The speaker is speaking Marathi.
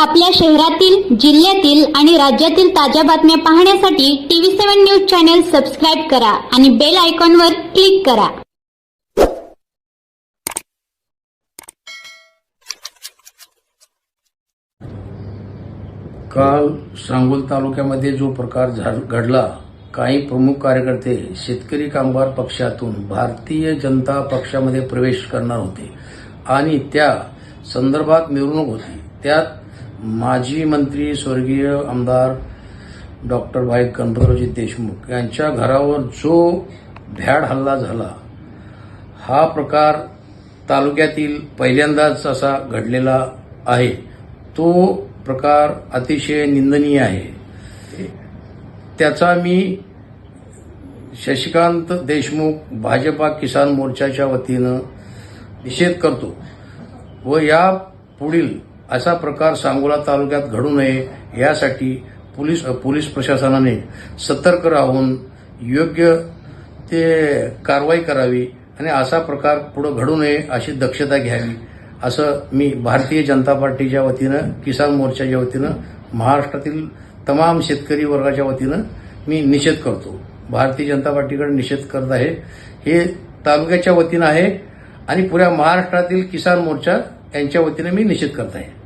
आपल्या शहरातील जिल्ह्यातील आणि राज्यातील ताज्या बातम्या पाहण्यासाठी TV seven news channel subscribe करा आणि बेल आयकॉनवर क्लिक करा. काल सांगोल तालुक्यामध्ये जो प्रकार झा- घडला काही प्रमुख कार्यकर्ते शेतकरी कामगार पक्षातून भारतीय जनता पक्षामध्ये प्रवेश करणार होते आणि त्या संदर्भात मिरवणूक होती. त्यात माजी मंत्री स्वर्गीय आमदार डॉक्टर भाई गणपतरावजी देशमुख यांच्या घरावर जो भ्याड हल्ला झाला हा प्रकार तालुक्यातील पहिल्यांदाच असा घडलेला आहे. तो प्रकार अतिशय निंदनीय आहे. त्याचा मी शशिकांत देशमुख भाजपा किसान मोर्चाच्या वतीनं निषेध करतो व या पुढील असा प्रकार सांगोला तालुक्यात घडू नये यासाठी पोलीस पोलीस प्रशासनाने सतर्क राहून योग्य ते कारवाई करावी आणि असा प्रकार पुढे घडू नये अशी दक्षता घ्यावी असं मी भारतीय जनता पार्टीच्या वतीनं किसान मोर्चाच्या वतीनं महाराष्ट्रातील तमाम शेतकरी वर्गाच्या वतीनं मी निषेध करतो. भारतीय जनता पार्टीकडे निषेध करत आहे. हे तालुक्याच्या वतीनं आहे आणि पुऱ्या महाराष्ट्रातील किसान मोर्चा यांच्या वतीनं मी निषेध करत आहे.